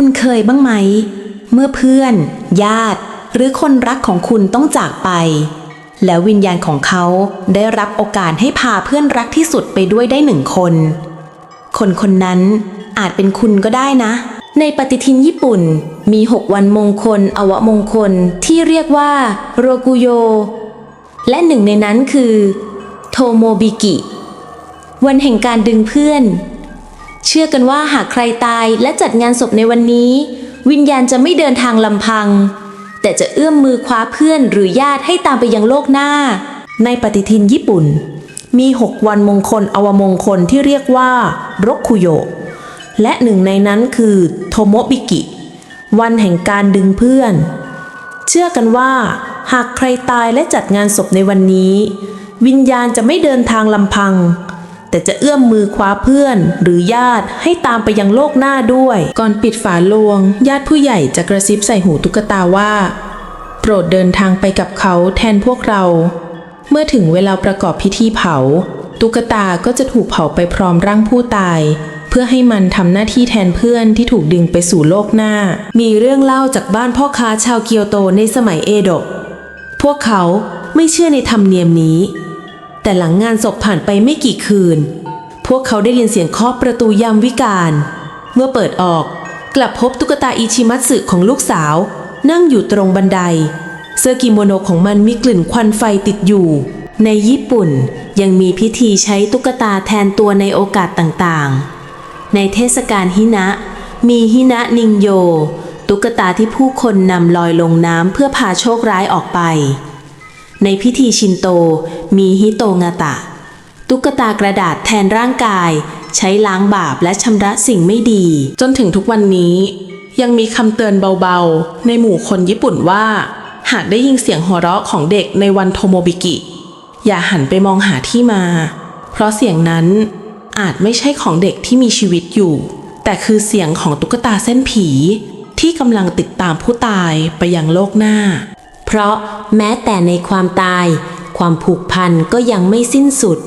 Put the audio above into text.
คุณเคยบ้างไหม เมื่อเพื่อน ญาติ หรือคนรักของคุณต้องจากไป แล้ววิญญาณของเขาได้รับโอกาสให้พาเพื่อนรักที่สุดไปด้วยได้หนึ่งคน คนคนนั้นอาจเป็นคุณก็ได้นะ ในปฏิทินญี่ปุ่นมี 6 วันมงคล อวมงคลที่เรียกว่าโรกุโย และหนึ่งในนั้นคือ โทโมบิกิ วันแห่งการดึงเพื่อน เชื่อกันว่าหากใครตายและจัดงานศพในวันนี้ วิญญาณจะไม่เดินทางลำพัง แต่จะเอื้อมมือคว้าเพื่อนหรือญาติให้ตามไปยังโลกหน้า ในปฏิทินญี่ปุ่น มี 6 วันมงคลอวมงคลที่เรียกว่า รกคุโยและหนึ่งในนั้นคือโทโมบิกิ วันแห่งการดึงเพื่อน เชื่อกันว่า หากใครตายและจัดงานศพในวันนี้ วิญญาณจะไม่เดินทางลำพัง แต่จะเอื้อมมือคว้าเพื่อน หรือญาติให้ตามไปยังโลกหน้าด้วย ก่อนปิดฝาโลง ญาติผู้ใหญ่จะกระซิบใส่หูตุ๊กตาว่า โปรดเดินทางไปกับเขาแทนพวกเรา เมื่อถึงเวลาประกอบพิธีเผา ตุ๊กตาก็จะถูกเผาไปพร้อมร่างผู้ตาย เพื่อให้มันทำหน้าที่แทนเพื่อนที่ถูกดึงไปสู่โลกหน้า มีเรื่องเล่าจากบ้านพ่อค้าชาวเกียวโตในสมัยเอโดะพวกเขาไม่เชื่อในธรรมเนียมนี้ แต่หลังงานศพผ่านไปไม่กี่คืน พวกเขาได้ยินเสียงเคาะประตูยามวิกาลเมื่อเปิดออกกลับพบตุ๊กตาอิชิมัตสึของลูกสาว นั่งอยู่ตรงบันได เสื้อกิโมโนของมันมีกลิ่นควันไฟติดอยู่ ในญี่ปุ่นยังมีพิธีใช้ตุ๊กตาแทนตัวในโอกาสต่างๆ ในเทศกาลฮินะ มีฮินะนิงโย ตุ๊กตาที่ผู้คนนำลอยลงน้ำเพื่อพาโชคร้ายออกไป ในพิธีชินโตมีฮิโตงาตะ ตุ๊กตากระดาษแทนร่างกาย ใช้ล้างบาปและชำระสิ่งไม่ดี จนถึงทุกวันนี้ ยังมีคำเตือนเบาๆ ในหมู่คนญี่ปุ่นว่า หากได้ยินเสียงหัวเราะของเด็กในวันโทโมบิกิ อย่าหันไปมองหาที่มา เพราะเสียงนั้นอาจไม่ใช่ของเด็กที่มีชีวิตอยู่ แต่คือเสียงของตุ๊กตาเส้นผีที่กำลังติดตามผู้ตายไปยังโลกหน้า เพราะแม้แต่ในความตาย ความผูกพันก็ยังไม่สิ้นสุด